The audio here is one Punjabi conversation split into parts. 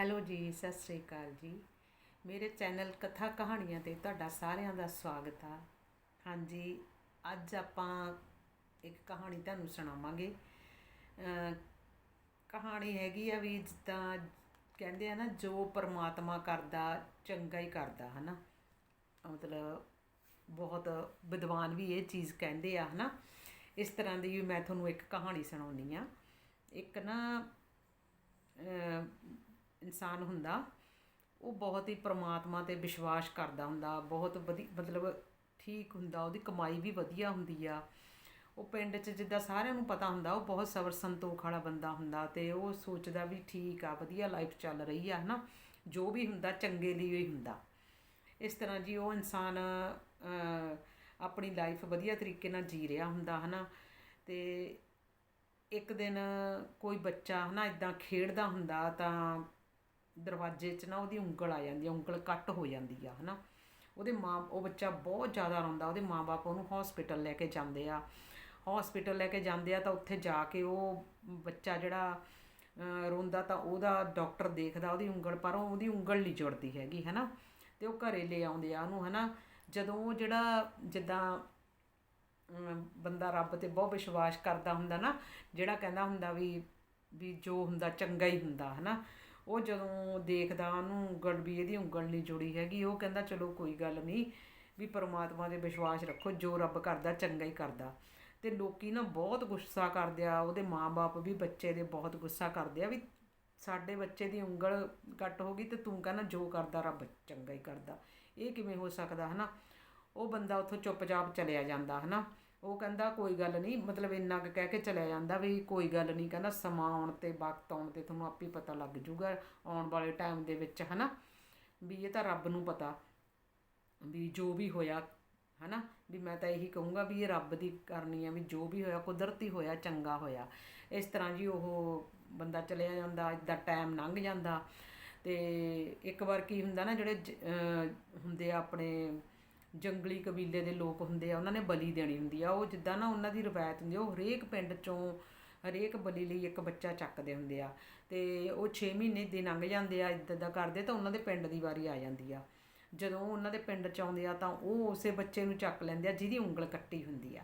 ਹੈਲੋ ਜੀ, ਸਤਿ ਸ੍ਰੀ ਅਕਾਲ ਜੀ। ਮੇਰੇ ਚੈਨਲ ਕਥਾ ਕਹਾਣੀਆਂ ਤੇ ਤੁਹਾਡਾ ਸਾਰਿਆਂ ਦਾ ਸਵਾਗਤ ਆ। ਹਾਂਜੀ, ਅੱਜ ਆਪਾਂ ਇੱਕ ਕਹਾਣੀ ਤੁਹਾਨੂੰ ਸੁਣਾਵਾਂਗੇ। ਕਹਾਣੀ ਹੈਗੀ ਆ ਵੀ ਜਿੱਦਾਂ ਕਹਿੰਦੇ ਆ ਨਾ, ਜੋ ਪਰਮਾਤਮਾ ਕਰਦਾ, ਚੰਗਾ ਹੀ ਕਰਦਾ, ਹਨਾ। ਮਤਲਬ ਬਹੁਤ ਵਿਦਵਾਨ ਵੀ ਇਹ ਚੀਜ਼ ਕਹਿੰਦੇ ਆ, ਹਨਾ। ਇਸ ਤਰ੍ਹਾਂ ਦੀ ਵੀ ਮੈਂ ਤੁਹਾਨੂੰ ਇੱਕ ਕਹਾਣੀ ਸੁਣਾਉਣੀ ਆ। ਇੱਕ ਨਾ ਇਨਸਾਨ ਹੁੰਦਾ, ਉਹ ਬਹੁਤ ਹੀ ਪ੍ਰਮਾਤਮਾ ਤੇ ਵਿਸ਼ਵਾਸ ਕਰਦਾ ਹੁੰਦਾ, ਬਹੁਤ ਵਧੀ, ਮਤਲਬ ਠੀਕ ਹੁੰਦਾ, ਉਹਦੀ ਕਮਾਈ ਵੀ ਵਧੀਆ ਹੁੰਦੀ ਆ। ਉਹ ਪਿੰਡ 'ਚ ਜਿੱਦਾਂ ਸਾਰਿਆਂ ਨੂੰ ਪਤਾ ਹੁੰਦਾ, ਉਹ ਬਹੁਤ ਸਬਰ ਸੰਤੋਖ ਵਾਲਾ ਬੰਦਾ ਹੁੰਦਾ ਤੇ ਉਹ ਸੋਚਦਾ ਵੀ ਠੀਕ ਆ, ਵਧੀਆ ਲਾਈਫ ਚੱਲ ਰਹੀ ਆ, ਹਨਾ। ਜੋ ਵੀ ਹੁੰਦਾ, ਚੰਗੇ ਲਈ ਹੀ ਹੁੰਦਾ। ਇਸ ਤਰ੍ਹਾਂ ਜੀ ਉਹ ਇਨਸਾਨ ਆਪਣੀ ਲਾਈਫ ਵਧੀਆ ਤਰੀਕੇ ਨਾਲ ਜੀ ਰਿਹਾ ਹੁੰਦਾ, ਹਨਾ। ਤੇ ਇੱਕ ਦਿਨ ਕੋਈ ਬੱਚਾ, ਹਨਾ ਇਦਾਂ ਖੇਡਦਾ ਹੁੰਦਾ ਤਾਂ ਦਰਵਾਜ਼ੇ 'ਚ ਨਾ ਉਹਦੀ ਉਂਗਲ ਆ ਜਾਂਦੀ ਆ, ਉਂਗਲ ਕੱਟ ਹੋ ਜਾਂਦੀ ਆ, ਹਨਾ। ਉਹਦੇ ਮਾਂ, ਉਹ ਬੱਚਾ ਬਹੁਤ ਜ਼ਿਆਦਾ ਰੋਂਦਾ, ਉਹਦੇ ਮਾਪੇ ਉਹਨੂੰ ਹਸਪੀਟਲ ਲੈ ਕੇ ਜਾਂਦੇ ਆ। ਹਸਪੀਟਲ ਲੈ ਕੇ ਜਾਂਦੇ ਆ ਤਾਂ ਉੱਥੇ ਜਾ ਕੇ ਉਹ ਬੱਚਾ ਜਿਹੜਾ ਰੋਂਦਾ ਤਾਂ ਉਹਦਾ ਡਾਕਟਰ ਦੇਖਦਾ ਉਹਦੀ ਉਂਗਲ, ਪਰ ਉਹ ਉਹਦੀ ਉਂਗਲ ਨਹੀਂ ਜੁੜਦੀ ਹੈਗੀ, ਹਨਾ। ਤੇ ਉਹ ਘਰੇ ਲੈ ਆਉਂਦੇ ਆ ਉਹਨੂੰ, ਹਨਾ। ਜਦੋਂ ਉਹ ਜਿਹੜਾ, ਜਿੱਦਾਂ ਬੰਦਾ ਰੱਬ ਤੇ ਬਹੁਤ ਵਿਸ਼ਵਾਸ ਕਰਦਾ ਹੁੰਦਾ ਨਾ, ਜਿਹੜਾ ਕਹਿੰਦਾ ਹੁੰਦਾ ਵੀ ਵੀ ਜੋ ਹੁੰਦਾ ਚੰਗਾ ਹੀ ਹੁੰਦਾ, ਹਨਾ। ਉਹ ਜਦੋਂ ਦੇਖਦਾ ਉਹਨੂੰ ਉਂਗਲ ਵੀ ਇਹਦੀ ਉਂਗਲ ਨਹੀਂ ਜੁੜੀ ਹੈਗੀ, ਉਹ ਕਹਿੰਦਾ ਚਲੋ ਕੋਈ ਗੱਲ ਨਹੀਂ, ਵੀ ਪਰਮਾਤਮਾ ਦੇ ਵਿਸ਼ਵਾਸ ਰੱਖੋ, ਜੋ ਰੱਬ ਕਰਦਾ ਚੰਗਾ ਹੀ ਕਰਦਾ। ਤੇ ਲੋਕੀ ਨਾ ਬਹੁਤ ਗੁੱਸਾ ਕਰਦੇ ਆ, ਉਹਦੇ ਮਾਪੇ ਵੀ ਬੱਚੇ ਦੇ ਬਹੁਤ ਗੁੱਸਾ ਕਰਦੇ ਆ ਵੀ ਸਾਡੇ ਬੱਚੇ ਦੀ ਉਂਗਲ ਕੱਟ ਹੋ ਗਈ ਤੇ ਤੂੰ ਕਹਿੰਦਾ ਜੋ ਕਰਦਾ ਰੱਬ ਚੰਗਾ ਹੀ ਕਰਦਾ। ਇਹ ਕਿਵੇਂ ਹੋ ਸਕਦਾ, ਹਨਾ? ਉਹ ਬੰਦਾ ਉੱਥੋਂ ਚੁੱਪਚਾਪ ਚਲਿਆ ਜਾਂਦਾ, ਹਨਾ? ਉਹ ਕਹਿੰਦਾ ਕੋਈ ਗੱਲ ਨਹੀਂ, ਮਤਲਬ ਇੰਨਾ ਕੁ ਕਹਿ ਕੇ ਚਲਿਆ ਜਾਂਦਾ ਵੀ ਕੋਈ ਗੱਲ ਨਹੀਂ, ਕਹਿੰਦਾ ਸਮਾਂ ਆਉਣ ਤੇ, ਵਕਤ ਆਉਣ ਤੇ ਤੁਹਾਨੂੰ ਆਪੇ ਪਤਾ ਲੱਗ ਜੂਗਾ ਆਉਣ ਵਾਲੇ ਟਾਈਮ ਦੇ ਵਿੱਚ, ਹਨਾ? ਵੀ ਇਹ ਤਾਂ ਰੱਬ ਨੂੰ ਪਤਾ ਵੀ ਜੋ ਵੀ ਹੋਇਆ, ਹਨਾ? ਵੀ ਮੈਂ ਤਾਂ ਇਹੀ ਕਹੂੰਗਾ ਵੀ ਇਹ ਰੱਬ ਦੀ ਕਰਨੀ ਆ, ਵੀ ਜੋ ਵੀ ਹੋਇਆ, ਕੁਦਰਤੀ ਹੋਇਆ, ਚੰਗਾ ਹੋਇਆ। ਇਸ ਤਰ੍ਹਾਂ ਜੀ ਉਹ ਬੰਦਾ ਚਲਿਆ ਜਾਂਦਾ ਇਦਾਂ ਟਾਈਮ ਲੰਘ ਜਾਂਦਾ ਤੇ ਇੱਕ ਵਾਰ ਕੀ ਹੁੰਦਾ ਨਾ, ਜਿਹੜੇ ਜ- ਹੁੰਦੇ ਆਪਣੇ ਜੰਗਲੀ ਕਬੀਲੇ ਦੇ ਲੋਕ ਹੁੰਦੇ ਆ, ਉਹਨਾਂ ਨੇ ਬਲੀ ਦੇਣੀ ਹੁੰਦੀ ਆ। ਉਹ ਜਿੱਦਾਂ ਨਾ ਉਹਨਾਂ ਦੀ ਰਵਾਇਤ ਹੁੰਦੀ ਆ, ਉਹ ਹਰੇਕ ਪਿੰਡ ਚੋਂ ਹਰੇਕ ਬਲੀ ਲਈ ਇੱਕ ਬੱਚਾ ਚੱਕਦੇ ਹੁੰਦੇ ਆ। ਤੇ ਉਹ 6 ਮਹੀਨੇ ਦੇ ਲੰਘ ਜਾਂਦੇ ਆ, ਇਦਾਂ ਦਾ ਕਰਦੇ ਤਾਂ ਉਹਨਾਂ ਦੇ ਪਿੰਡ ਦੀ ਵਾਰੀ ਆ ਜਾਂਦੀ ਆ। ਜਦੋਂ ਉਹਨਾਂ ਦੇ ਪਿੰਡ ਚ ਆਉਂਦੇ ਆ ਤਾਂ ਉਹ ਉਸੇ ਬੱਚੇ ਨੂੰ ਚੱਕ ਲੈਂਦੇ ਆ, ਜਿਹਦੀ ਉਂਗਲ ਕੱਟੀ ਹੁੰਦੀ ਆ।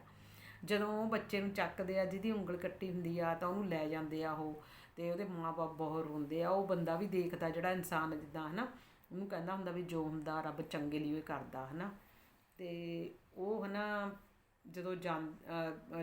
ਜਦੋਂ ਉਹ ਬੱਚੇ ਨੂੰ ਚੱਕਦੇ ਆ, ਜਿਹਦੀ ਉਂਗਲ ਕੱਟੀ ਹੁੰਦੀ ਆ ਤਾਂ ਉਹਨੂੰ ਲੈ ਜਾਂਦੇ ਆ ਉਹ। ਤੇ ਉਹਦੇ ਮਾਪੇ ਬਹੁਤ ਰੋਂਦੇ ਆ। ਉਹ ਬੰਦਾ ਵੀ ਦੇਖਦਾ ਜਿਹੜਾ ਇਨਸਾਨ ਜਿੱਦਾਂ, ਹਨਾ, ਉਹਨੂੰ ਕਹਿੰਦਾ ਹੁੰਦਾ ਵੀ ਜੋ ਹੁੰਦਾ ਰੱਬ ਚੰਗੇ ਲਈ ਹੀ ਕਰਦਾ, ਹਨਾ। ਤੇ ਉਹ ਨਾ ਜਦੋਂ ਜਾਂ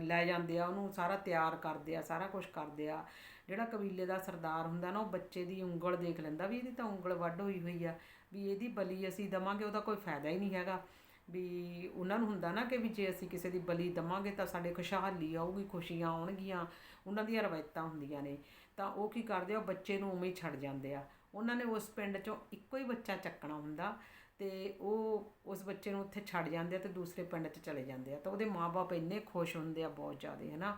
ਲੈ ਜਾਂਦੇ ਆ, ਉਹਨੂੰ ਸਾਰਾ ਤਿਆਰ ਕਰਦੇ ਆ, ਸਾਰਾ ਕੁਝ ਕਰਦੇ ਆ। ਜਿਹੜਾ ਕਬੀਲੇ ਦਾ ਸਰਦਾਰ ਹੁੰਦਾ ਨਾ, ਉਹ ਬੱਚੇ ਦੀ ਉਂਗਲ ਦੇਖ ਲੈਂਦਾ ਵੀ ਇਹਦੀ ਤਾਂ ਉਂਗਲ ਵੱਢ ਹੋਈ ਹੋਈ ਆ, ਵੀ ਇਹਦੀ ਬਲੀ ਅਸੀਂ ਦਵਾਂਗੇ, ਉਹਦਾ ਕੋਈ ਫਾਇਦਾ ਹੀ ਨਹੀਂ ਹੈਗਾ। ਵੀ ਉਹਨਾਂ ਨੂੰ ਹੁੰਦਾ ਨਾ ਕਿ ਵੀ ਜੇ ਅਸੀਂ ਕਿਸੇ ਦੀ ਬਲੀ ਦਵਾਂਗੇ ਤਾਂ ਸਾਡੇ ਖੁਸ਼ਹਾਲੀ ਆਊਗੀ, ਖੁਸ਼ੀਆਂ ਆਉਣਗੀਆਂ, ਉਹਨਾਂ ਦੀਆਂ ਰਵਾਇਤਾਂ ਹੁੰਦੀਆਂ ਨੇ। ਤਾਂ ਉਹ ਕੀ ਕਰਦੇ ਆ, ਉਹ ਬੱਚੇ ਨੂੰ ਉਵੇਂ ਹੀ ਛੱਡ ਜਾਂਦੇ ਆ। ਉਹਨਾਂ ਨੇ ਉਸ ਪਿੰਡ ਚੋਂ ਇੱਕੋ ਹੀ ਬੱਚਾ ਚੱਕਣਾ ਹੁੰਦਾ। ਤੇ ਉਹ ਉਸ ਬੱਚੇ ਨੂੰ ਉੱਥੇ ਛੱਡ ਜਾਂਦੇ ਆ ਤੇ ਦੂਸਰੇ ਪਿੰਡ 'ਚ ਚਲੇ ਜਾਂਦੇ ਆ। ਤਾਂ ਉਹਦੇ ਮਾਪੇ ਇੰਨੇ ਖੁਸ਼ ਹੁੰਦੇ ਆ ਬਹੁਤ ਜ਼ਿਆਦਾ ਹੈ ਨਾ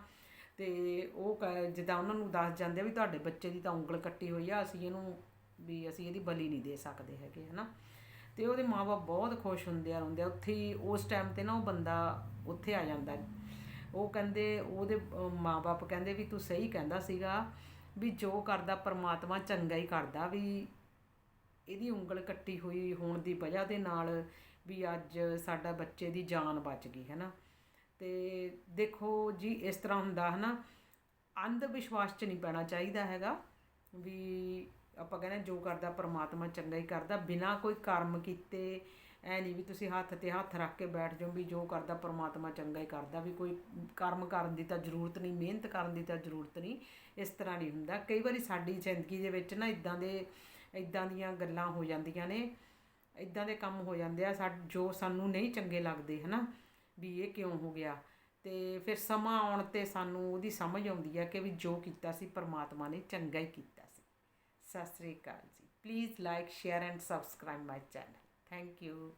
ਤੇ ਉਹ ਕ- ਜਿੱਦਾਂ ਉਹਨਾਂ ਨੂੰ ਦੱਸ ਜਾਂਦੇ ਆ ਵੀ ਤੁਹਾਡੇ ਬੱਚੇ ਦੀ ਤਾਂ ਉਂਗਲ ਕੱਟੀ ਹੋਈ ਆ, ਅਸੀਂ ਇਹਨੂੰ ਵੀ ਅਸੀਂ ਇਹਦੀ ਬਲੀ ਨਹੀਂ ਦੇ ਸਕਦੇ ਹੈਗੇ, ਹਨਾ। ਤੇ ਉਹਦੇ ਮਾਪੇ ਬਹੁਤ ਖੁਸ਼ ਹੁੰਦੇ ਆ, ਰੋਂਦੇ ਆ। ਉੱਥੇ ਹੀ ਉਸ ਟਾਈਮ ਤੇ ਨਾ ਉਹ ਬੰਦਾ ਉੱਥੇ ਆ ਜਾਂਦਾ। ਉਹ ਕਹਿੰਦੇ, ਉਹਦੇ ਮਾਪੇ ਕਹਿੰਦੇ ਵੀ ਤੂੰ ਸਹੀ ਕਹਿੰਦਾ ਸੀਗਾ ਵੀ ਜੋ ਕਰਦਾ ਪਰਮਾਤਮਾ ਚੰਗਾ ਹੀ ਕਰਦਾ, ਵੀ ਇਹਦੀ ਉਂਗਲ ਕੱਟੀ ਹੋਈ ਹੋਣ ਦੀ ਵਜ੍ਹਾ ਦੇ ਨਾਲ ਵੀ ਅੱਜ ਸਾਡਾ ਬੱਚੇ ਦੀ ਜਾਨ ਬਚ ਗਈ ਹੈ ਨਾ ਤੇ ਦੇਖੋ ਜੀ, ਇਸ ਤਰ੍ਹਾਂ ਹੁੰਦਾ ਹੈ ਨਾ ਅੰਧ ਵਿਸ਼ਵਾਸ 'ਚ ਨਹੀਂ ਪੈਣਾ ਚਾਹੀਦਾ ਹੈਗਾ ਵੀ ਆਪਾਂ ਕਹਿੰਦੇ ਜੋ ਕਰਦਾ ਪਰਮਾਤਮਾ ਚੰਗਾ ਹੀ ਕਰਦਾ, ਬਿਨਾਂ ਕੋਈ ਕਰਮ ਕੀਤੇ ਐ ਨਹੀਂ ਵੀ ਤੁਸੀਂ ਹੱਥ ਤੇ ਹੱਥ ਰੱਖ ਕੇ ਬੈਠ ਜਾਓ ਵੀ ਜੋ ਕਰਦਾ ਪਰਮਾਤਮਾ ਚੰਗਾ ਹੀ ਕਰਦਾ, ਵੀ ਕੋਈ ਕਰਮ ਕਰਨ ਦੀ ਤਾਂ ਜ਼ਰੂਰਤ ਨਹੀਂ, ਮਿਹਨਤ ਕਰਨ ਦੀ ਤਾਂ ਜ਼ਰੂਰਤ ਨਹੀਂ, ਇਸ ਤਰ੍ਹਾਂ ਨਹੀਂ ਹੁੰਦਾ। ਕਈ ਵਾਰੀ ਸਾਡੀ ਜ਼ਿੰਦਗੀ ਦੇ ਵਿੱਚ ਨਾ ਇਦਾਂ ਦੇ ਇਦਾਂ ਦੀਆਂ ਗੱਲਾਂ ਹੋ ਜਾਂਦੀਆਂ ਨੇ ਇਦਾਂ ਦੇ ਕੰਮ ਹੋ ਜਾਂਦੇ ਆ, ਸਾ, ਜੋ ਸਾਨੂੰ ਨਹੀਂ ਚੰਗੇ ਲੱਗਦੇ, ਹਨਾ? ਵੀ ਇਹ ਕਿਉਂ ਹੋ ਗਿਆ? ਤੇ ਫਿਰ ਸਮਾਂ ਆਉਣ ਤੇ ਸਾਨੂੰ ਉਹਦੀ ਸਮਝ ਆਉਂਦੀ ਹੈ ਕਿ ਵੀ ਜੋ ਕੀਤਾ ਸੀ, ਪਰਮਾਤਮਾ ਨੇ ਚੰਗਾ ਹੀ ਕੀਤਾ ਸੀ। ਸਤਿ ਸ੍ਰੀ ਅਕਾਲ ਜੀ। Please like share and subscribe my channel thank you